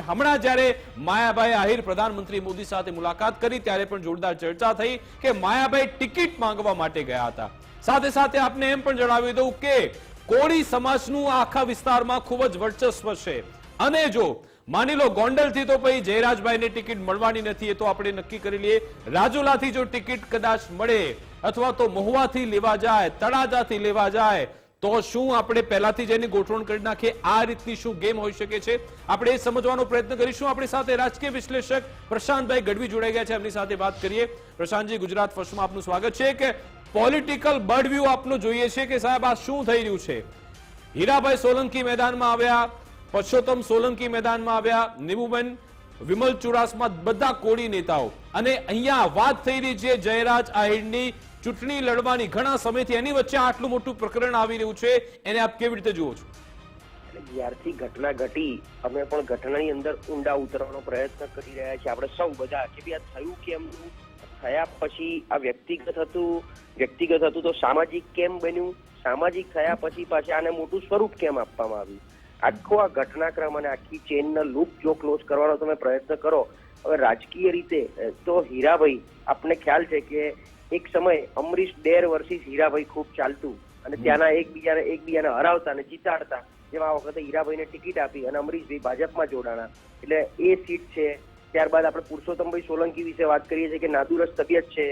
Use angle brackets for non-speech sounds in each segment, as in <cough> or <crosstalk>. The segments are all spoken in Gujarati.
હમણાં જ્યારે માયાભાઈ આહિર પ્રધાનમંત્રી મોદી સાથે મુલાકાત કરી, ત્યારે પણ જોરદાર ચર્ચા થઈ કે માયાભાઈ ટિકિટ માંગવા માટે ગયા હતા. સાથે સાથે આપને એમ પણ જણાવી દઉં કે કોળી સમાજનું આખા વિસ્તારમાં ખૂબ જ વર્ચસ્વ છે. અને જો માની લો ગોંડલથી તો પછી જયરાજભાઈને ટિકિટ મળવાની નથી, એ તો આપણે નક્કી કરી લઈએ. રાજુલાથી જો ટિકિટ કદાચ મળે અથવા તો મહુવાથી લેવા જાય, તળાજાથી લેવા જાય તો શું આપણે પહેલાથી જ એની ગોઠવણ કરી નાખીએ? આ રીતની શું ગેમ હોઈ શકે છે? આપણે એ સમજવાનો પ્રયત્ન કરીશું. આપણી સાથે રાજકીય વિશ્લેષક પ્રશાંતભાઈ ગઢવી જોડાઈ ગયા છે. એમની સાથે વાત કરીએ. પ્રશાંતજી, ગુજરાત ફર્સ્ટમાં આપનું સ્વાગત છે. કે પોલિટિકલ બર્ડ વ્યૂ આપનું જોઈએ છે કે સાહેબ આ શું થઈ રહ્યું છે? હીરાભાઈ સોલંકી મેદાનમાં આવ્યા, પરસોત્તમ સોલંકી મેદાનમાં આવ્યા નિમુબેન વિમલ ચુડાસમા, બધા કોળી નેતાઓ. અને અહીંયા વાત થઈ રહી છે જયરાજ આહિરની ચૂંટણી લડવાની ઘણા સમયથી એની વચ્ચે આટલું મોટું પ્રકરણ આવી રહ્યું છે. એને આપ કેવી રીતે જુઓ છો? જ્યારથી ઘટના ઘટી, અમે પણ ઘટનાની અંદર ઊંડા ઉતરવાનો પ્રયત્ન કરી રહ્યા છીએ. આપણે સૌ બધા કે ભાઈ આ થયું કેમ? થયા પછી આ વ્યક્તિગત હતું વ્યક્તિગત હતું તો સામાજિક કેમ બન્યું? સામાજિક થયા પછી પાછા આને મોટું સ્વરૂપ કેમ આપવામાં આવ્યું? આખો આ ઘટનાક્રમ અને આખી ચેનનો લૂપ જો ક્લોઝ કરવાનો તમે પ્રયત્ન કરો, હવે રાજકીય રીતે, તો હીરાભાઈ, આપને ખ્યાલ છે કે એક સમય અમરીશ ડેર વર્ષિસ હીરાભાઈ ખૂબ ચાલતું અને ત્યાંના એકબીજાને એકબીજાને હરાવતા અને જીતાડતા જેમાં આ વખતે હીરાભાઈને ટિકિટ આપી અને અમરીશભાઈ ભાજપમાં જોડાણા. એટલે એ સીટ છે. ત્યારબાદ આપણે પુરુષોત્તમભાઈ સોલંકી વિશે વાત કરીએ છીએ કે નાદુરસ્ત તબિયત છે.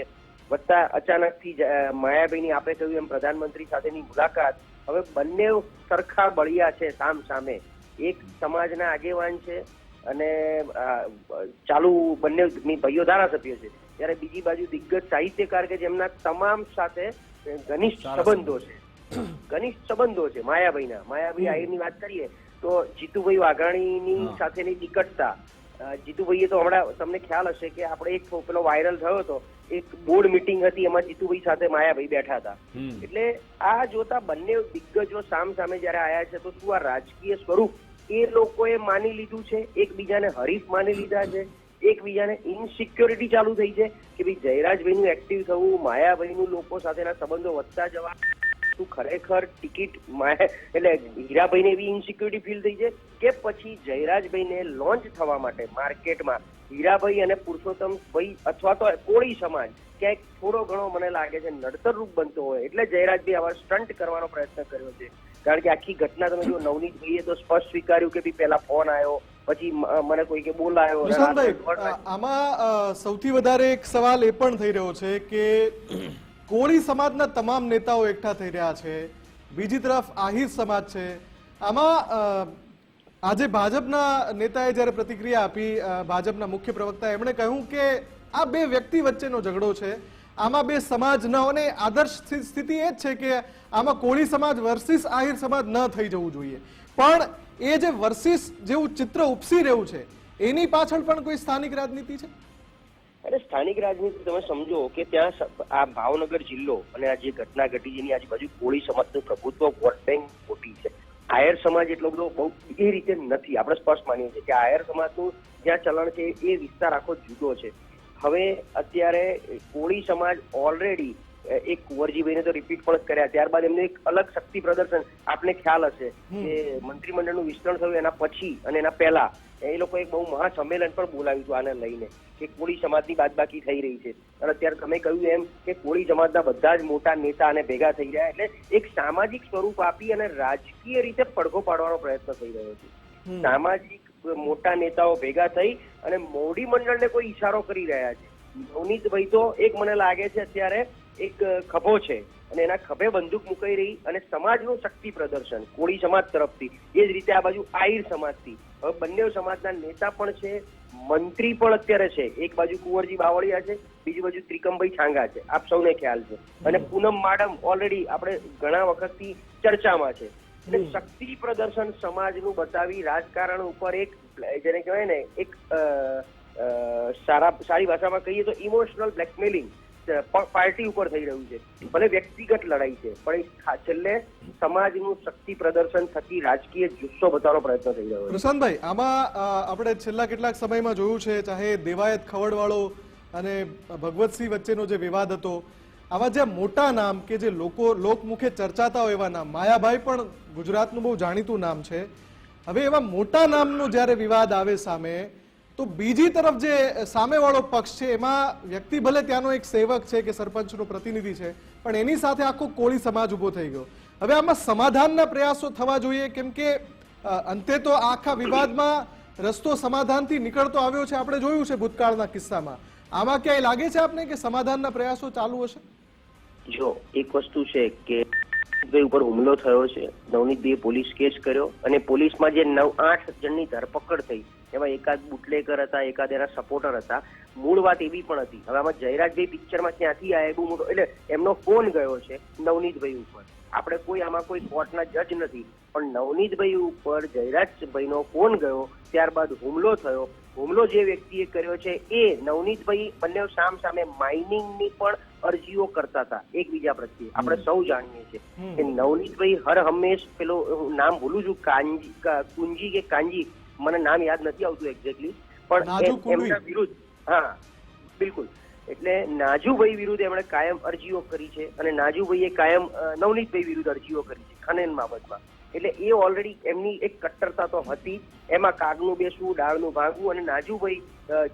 વત્તા અચાનકથી માયાભાઈની આપે કહ્યું એમ પ્રધાનમંત્રી સાથેની મુલાકાત. હવે બંને સરખા બળિયા છે સામ સામે. એક સમાજના આગેવાન છે અને ચાલુ બંને ભાઈઓ ધારાસભ્ય છે. ત્યારે બીજી બાજુ દિગ્ગજ સાહિત્યકાર કે જેમના તમામ સાથે ઘનિષ્ઠ સંબંધો છે. ઘનિષ્ઠ સંબંધો છે માયાભાઈના. માયાભાઈ આહિરની વાત કરીએ તો જીતુભાઈ વાઘાણીની સાથેની નિકટતા જીતુભાઈએ તો હમણાં તમને ખ્યાલ હશે કે આપણે એક પેલો વાયરલ થયો હતો. એક બોર્ડ મીટિંગ હતી એમાં જીતુભાઈ સાથે માયાભાઈ બેઠા હતા. એટલે આ જોતા બંને દિગ્ગજો સામ સામે જયારે આયા છે તો શું આ રાજકીય સ્વરૂપ એ લોકોએ માની લીધું છે? એકબીજાને હરીફ માની લીધા છે? એકબીજાને ઇનસિક્યોરિટી ચાલુ થઈ છે કે ભાઈ જયરાજભાઈનું એક્ટિવ થવું, માયાભાઈનું લોકો સાથેના સંબંધો વધતા જવા, શું ખરેખર ટિકિટ માયા, એટલે હીરાભાઈને એવી ઇનસિક્યોરિટી ફીલ થઈ છે કે પછી જયરાજભાઈને લોન્ચ થવા માટે માર્કેટમાં હીરાભાઈ અને પુરુષોત્તમ ભાઈ અથવા તો કોળી સમાજ ક્યાંક થોડો ઘણો મને લાગે છે નડતરરૂપ બનતો હોય, એટલે જયરાજભાઈ આવા સ્ટન્ટ કરવાનો પ્રયત્ન કર્યો છે. કારણ કે આખી ઘટના તમે જો નવનીત જોઈએ તો સ્પષ્ટ સ્વીકાર્યું કે ભાઈ પહેલા ફોન આવ્યો પછી મને કોઈ કે બોલાયો આમાં સૌથી વધારે એક સવાલ એ પણ થઈ રહ્યો છે કે <clears throat> કોળી સમાજના તમામ નેતાઓ એકઠા થઈ રહ્યા છે. બીજી તરફ આહિર સમાજ છે. આમાં આજે ભાજપના નેતાએ જ્યારે પ્રતિક્રિયા આપી ભાજપના મુખ્ય પ્રવક્તા એમણે કહ્યું કે આ બે વ્યક્તિ વચ્ચેનો ઝઘડો છે. આમાં બે સમાજ ન અને આદર્શ સ્થિતિ એ જ છે કે આમાં કોળી સમાજ વર્સિસ આહિર સમાજ ન થઈ જવું જોઈએ. પણ એ જે વર્સિસ જેવું ચિત્ર ઉપસી રહ્યું છે, એની પાછળ પણ કોઈ સ્થાનિક રાજનીતિ છે? અરે સ્થાનિક રાજનીતિ તમે સમજો કે ત્યાં આ ભાવનગર જિલ્લો અને આ જે ઘટના ઘટી જેની આજુબાજુ કોળી સમાજનું પ્રભુત્વ વોટ બેંક મોટી છે. આયર સમાજ એટલો બધો બહુ એ રીતે નથી. આપણે સ્પષ્ટ માનીએ છીએ કે આયર સમાજનું જ્યાં ચલણ છે એ વિસ્તાર આખો જુદો છે. હવે અત્યારે કોળી સમાજ ઓલરેડી એક કુંવરજીભાઈને તો રિપીટ પણ કર્યા. ત્યારબાદ એમને એક અલગ શક્તિ પ્રદર્શન આપને ખ્યાલ હશે કે મંત્રીમંડળનું વિસ્તરણ થયું એના પછી અને એના પહેલા. એ લોકો એક બહુ મહાસંમેલન પણ બોલાવ્યું હતું આને લઈને કે કોળી સમાજની બાદબાકી થઈ રહી છે. અને અત્યારે તમે કહ્યું એમ કે કોળી સમાજના બધા જ મોટા નેતા અને ભેગા થઈ રહ્યા એટલે એક સામાજિક સ્વરૂપ આપી અને રાજકીય રીતે પડઘો પાડવાનો પ્રયત્ન થઈ રહ્યો છે. સામાજિક મોટા નેતાઓ ભેગા થઈ અને મોડી મંડળને કોઈ ઈશારો કરી રહ્યા છે. નવનીતભાઈ તો એક મને લાગે છે અત્યારે એક ખભો છે અને એના ખભે બંદૂક મુકાઈ રહી અને સમાજનું શક્તિ પ્રદર્શન કોળી સમાજ તરફથી. એ જ રીતે આ બાજુ આહિર સમાજથી. હવે બંને સમાજના નેતા પણ છે મંત્રી પણ અત્યારે છે. એક બાજુ કુંવરજી બાવળિયા છે બીજી બાજુ ત્રિકમભાઈ છાંગા છે. આપ સૌને ખ્યાલ છે. અને પૂનમ માડમ ઓલરેડી આપણે ઘણા વખતથી ચર્ચામાં છે. એટલે શક્તિ પ્રદર્શન સમાજનું બતાવી રાજકારણ ઉપર એક જેને કહેવાય ને એક સારા સારી ભાષામાં કહીએ તો ઇમોશનલ બ્લેકમેલિંગ પાર્ટી ઉપર થઈ રહ્યું છે. ભલે વ્યક્તિગત લડાઈ છે, પણ છેલ્લે સમાજનું શક્તિ પ્રદર્શન થકી રાજકીય જુસ્સો બતાવવાનો પ્રયત્ન થઈ રહ્યો છે. પ્રશાંતભાઈ, આમાં આપણે છેલ્લા કેટલાક સમયમાં જોયું છે, ચાહે દેવાયત ખવડવાળો અને ભગવતસિંહ વચ્ચેનો જે વિવાદ હતો, આવા જે મોટા નામ કે જે લોકો, લોકમુખે ચર્ચાતા હોય એવા નામ, માયાભાઈ પણ ગુજરાતનું બહુ જાણીતું નામ છે. હવે એવા મોટા નામનો જ્યારે વિવાદ આવે સામે તો બીજી તરફ જે સામેવાળો પક્ષ છે, એમાં વ્યક્તિ ભલે ત્યાંનો એક સેવક છે કે સરપંચનો પ્રતિનિધિ છે, પણ એની સાથે આખો કોળી સમાજ ઊભો થઈ ગયો. હવે આમાં સમાધાનના પ્રયાસો થવા જોઈએ, કેમ કે અંતે તો આખા વિવાદમાં રસ્તો સમાધાનથી નીકળતો આવ્યો છે, આપણે જોયું છે ભૂતકાળના કિસ્સામાં. આમાં ક્યાંય લાગે છે આપને કે સમાધાનના પ્રયાસો ચાલુ હશે? જો, એક વસ્તુ છે કે ભાઈ ઉપર હુમલો થયો છે, નવનીતભાઈએ પોલીસ કેસ કર્યો અને પોલીસમાં જે નવ આઠ જણની ધરપકડ થઈ એમાં એકાદ બુટલેકર હતા એકાદ એના સપોર્ટર હતા. મૂળ વાત એવી પણ હતી. હવે આમાં જયરાજભાઈ પિક્ચરમાં ક્યાંથી આયા એ બહુ મોટો એટલે એમનો ફોન ગયો છે નવનીતભાઈ ઉપર. આપણે કોઈ આમાં કોઈ કોર્ટના જજ નથી. પણ નવનીતભાઈ ઉપર જયરાજભાઈનો ફોન ગયો ત્યારબાદ હુમલો થયો. હુમલો જે વ્યક્તિએ કર્યો છે એ નવનીતભાઈ બંને સામ સામે માઇનિંગની પણ અરજીઓ કરતા હતા. એકબીજા પ્રત્યે. આપણે સૌ જાણીએ છીએ કે નવનીતભાઈ હર હંમેશ પેલો હું નામ ભૂલું છું કાંજી કુંજી કે કાંજી મને નામ યાદ નથી આવતું એક્ઝેક્ટલી પણ. એમના વિરુદ્ધ હા બિલકુલ. એટલે નાજુભાઈ વિરુદ્ધ એમણે કાયમ અરજીઓ કરી છે અને નાજુભાઈએ કાયમ નવનીતભાઈ વિરુદ્ધ અરજીઓ કરી છે ખનન બાબતમાં. એટલે એ ઓલરેડી એમની એક કટ્ટરતા તો હતી એમાં કાગનું બેસવું ડાળનું ભાગવું અને નાજુભાઈ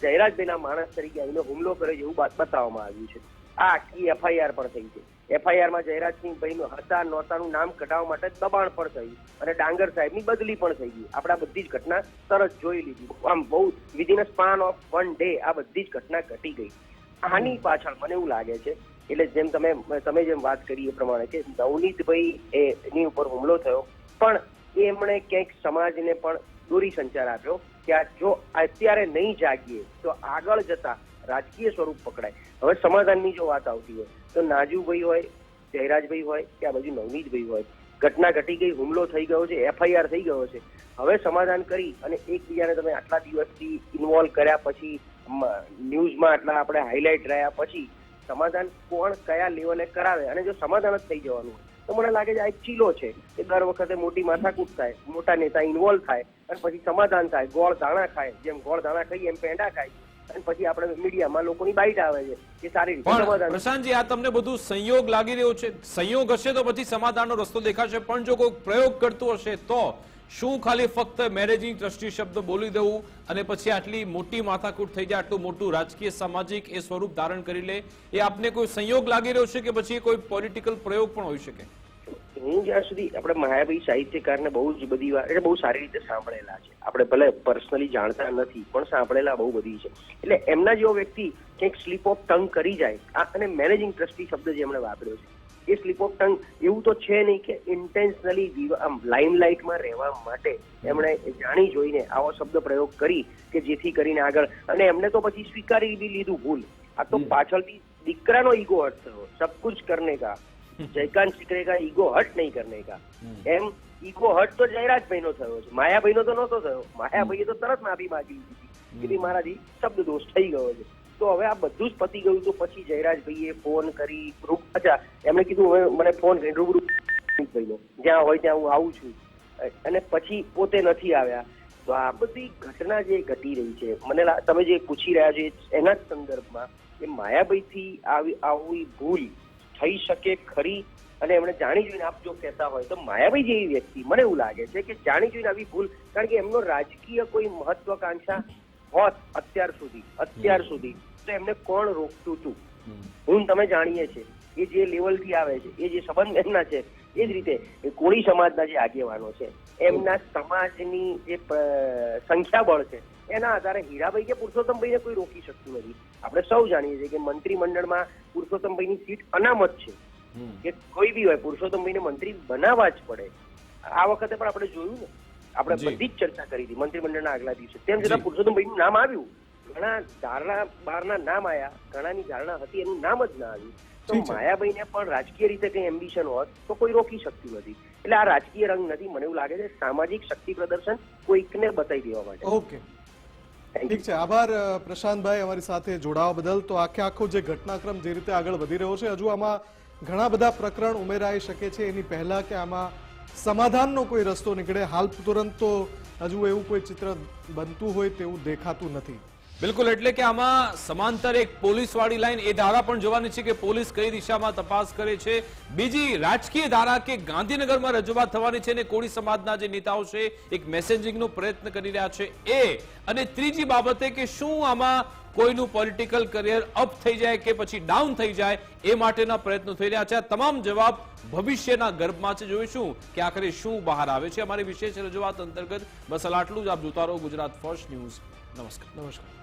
જયરાજભાઈના માણસ તરીકે આવીને હુમલો કર્યો જેવું બાત- બતાવવામાં આવ્યું છે. આ આખી એફઆઈઆર પણ થઈ છે એફઆઈઆરમાં જયરાજસિંહ જયરાજસિંહભાઈનું હતા નહોતાનું નામ કઢાવવા માટે દબાણ પણ થયું અને ડાંગર સાહેબની બદલી પણ થઈ ગઈ. આપણે આ બધી જ ઘટના તરત જોઈ લીધી. આમ બહુ within span of one day આ બધી જ ઘટના ઘટી ગઈ. આની પાછળ મને એવું લાગે છે એટલે જેમ તમે તમે જેમ વાત કરી એ પ્રમાણે કે નવનીતભાઈ એની ઉપર હુમલો થયો. પણ એમણે ક્યાંક સમાજને પણ દોરી સંચાર આપ્યો કે આ જો અત્યારે નહીં જાગીએ તો આગળ જતા રાજકીય સ્વરૂપ પકડાય. હવે સમાધાનની જો વાત આવતી હોય, તો નાજુભાઈ હોય, જયરાજભાઈ હોય કે આ બાજુ નવનીતભાઈ હોય. ઘટના ઘટી ગઈ, હુમલો થઈ ગયો છે, એફઆઈઆર થઈ ગયો છે. હવે સમાધાન કરી અને એકબીજાને તમે આટલા દિવસથી ઇન્વોલ્વ કર્યા પછી ન્યૂઝમાં આટલા આપણે હાઇલાઇટ રહ્યા પછી, સમાધાન કોણ કયા લેવલે કરાવે? અને જો સમાધાન જ થઈ જવાનું હોય, તો મને લાગે છે આ એક ચીલો છે કે દર વખતે મોટી માથાકૂટ થાય, મોટા નેતા ઇન્વોલ્વ થાય અને પછી સમાધાન થાય, ગોળ દાણા ખાય. જેમ ગોળ દાણા ખાઈએ એમ પેંડા ખાય અને પછી આપણે મીડિયામાં લોકોની બાઇટ આવે છે એ સારી રીતે પ્રશાંતજી આ તમને બધું સંયોગ લાગી રહ્યો છે. સંયોગ હશે તો પછી સમાધાનનો રસ્તો દેખાશે પણ જો કોઈ પ્રયોગ કરતું હશે તો શું ખાલી ફક્ત મેરેજિંગ ટ્રસ્ટી શબ્દ બોલી દેવું અને પછી આટલી મોટી માથાકૂટ થઈ જાય આટલું મોટું રાજકીય સામાજિક એ સ્વરૂપ ધારણ કરી લે એ આપને કોઈ સંયોગ લાગી રહ્યો છે કે પછી કોઈ પોલિટિકલ પ્રયોગ પણ હોઈ શકે? હું જ્યાં સુધી આપણે માયાભાઈ સાહિત્યકારને બહુ જ બધી વાર એટલે બહુ સારી રીતે સાંભળેલા છે. આપણે ભલે પર્સનલી જાણતા નથી પણ સાંભળેલા બહુ બધી છે. એટલે એમના જેવો વ્યક્તિ કંઈક સ્લીપ ઓફ ટંગ કરી જાય આ અને મેનેજિંગ ટ્રસ્ટી શબ્દ જે એમણે વાપર્યો છે એ સ્લીપ ઓફ ટંગ એવું તો છે નહીં કે ઇન્ટેન્શનલી આમ લાઇમલાઇટમાં રહેવા માટે એમણે જાણી જોઈને આવો શબ્દ પ્રયોગ કરી કે જેથી કરીને આગળ અને એમને તો પછી સ્વીકારી બી લીધું ભૂલ. આ તો પાછળથી દીકરાનો ઈગો હટ થયો સબ કુછ કરને કા. જયકાંત શીખરેગા ઈગો હટ નહીં કરને કા. એમ ઈગો હટ તો જયરાજભાઈ નો થયો છે. માયાભાઈ નો તો નહોતો થયો. માયાભાઈએ તો તરત માફી માગી કે ભઈ મારાથી શબ્દ દોષ થઈ ગયો છે. તો હવે આ બધું જ પતી ગયું તો પછી જયરાજભાઈએ ફોન કરી રૂપ અચ્છા એમણે કીધું હવે મને ફોન કરી રૂબરૂ ભાઈનો. જ્યાં હોય ત્યાં હું આવું છું. અને પછી પોતે નથી આવ્યા. તો આ બધી ઘટના જે ઘટી રહી છે મને તમે જે પૂછી રહ્યા છો એના જ સંદર્ભમાં કે માયાભાઈથી આવી આવી ભૂલ થઈ શકે ખરી અને એમણે જાણી જોઈને આપ જો કહેતા હોય તો માયાભાઈ જેવી વ્યક્તિ મને એવું લાગે છે કે જાણી જોઈને આવી ભૂલ કારણ કે એમનો રાજકીય કોઈ મહત્વાકાંક્ષા હોત અત્યાર સુધી અત્યાર સુધી તો એમને કોણ રોકતું હતું હું તમે જાણીએ છે એ જે લેવલથી આવે છે એ જે સંબંધ એમના છે એ જ રીતે એ કોળી સમાજના જે આગેવાનો છે એમના સમાજની જે સંખ્યાબળ છે એના આધારે હીરાભાઈ કે પુરુષોત્તમભાઈને કોઈ રોકી શકતું નથી. આપણે સૌ જાણીએ છીએ કે મંત્રીમંડળમાં પુરુષોત્તમભાઈની સીટ અનામત છે. કે કોઈ બી હોય પુરુષોત્તમભાઈને મંત્રી બનાવવા જ પડે. આ વખતે પણ આપણે જોયું ને. આપણે બધી જ ચર્ચા કરી હતી મંત્રીમંડળના આગલા દિવસે. તેમ છતાં પુરુષોત્તમભાઈનું નામ આવ્યું. ઘણા ધારણા બહારના નામ આવ્યા ઘણાની ધારણા હતી એનું નામ જ ના આવ્યું. તો માયાભાઈને પણ રાજકીય રીતે કંઈ એમ્બિશન હોત તો કોઈ રોકી શકતું નથી. એટલે આ રાજકીય રંગ નથી. મને એવું લાગે છે સામાજિક શક્તિ પ્રદર્શન કોઈકને બતાવી દેવા માટે. ઓકે ઠીક છે. આભાર પ્રશાંતભાઈ અમારી સાથે જોડાવા બદલ. તો આખે આખો જે ઘટનાક્રમ જે રીતે આગળ વધી રહ્યો છે હજુ આમાં ઘણા બધા પ્રકરણ ઉમેરાઈ શકે છે. એની પહેલા કે આમાં સમાધાનનો કોઈ રસ્તો નીકળે હાલ તુરંત તો હજુ એવું કોઈ ચિત્ર બનતું હોય તેવું દેખાતું નથી. બિલકુલ, એટલે કે આમાં સમાંતર એક પોલીસ વાળી લાઈન, એ ધારા પણ જોવાની છે કે પોલીસ કઈ દિશામાં તપાસ કરે છે. બીજી રાજકીય ધારા કે ગાંધીનગરમાં રજૂઆત થવાની છે અને કોળી સમાજના જે નેતાઓ છે, એક મેસેજિંગનો પ્રયત્ન કરી રહ્યા છે એ. અને ત્રીજી બાબતે કે શું આમાં કોઈનું પોલિટિકલ કરિયર અપ થઈ જાય કે પછી ડાઉન થઈ જાય, એ માટેના પ્રયત્નો થઈ રહ્યા છે. આ તમામ જવાબ ભવિષ્યના ગર્ભમાં છે. જોઈશું કે આખરે શું બહાર આવે છે. અમારી વિશેષ રજૂઆત અંતર્ગત બસ આટલું જ. આપ જોતા રહો ગુજરાત ફર્સ્ટ ન્યૂઝ નમસ્કાર. નમસ્કાર.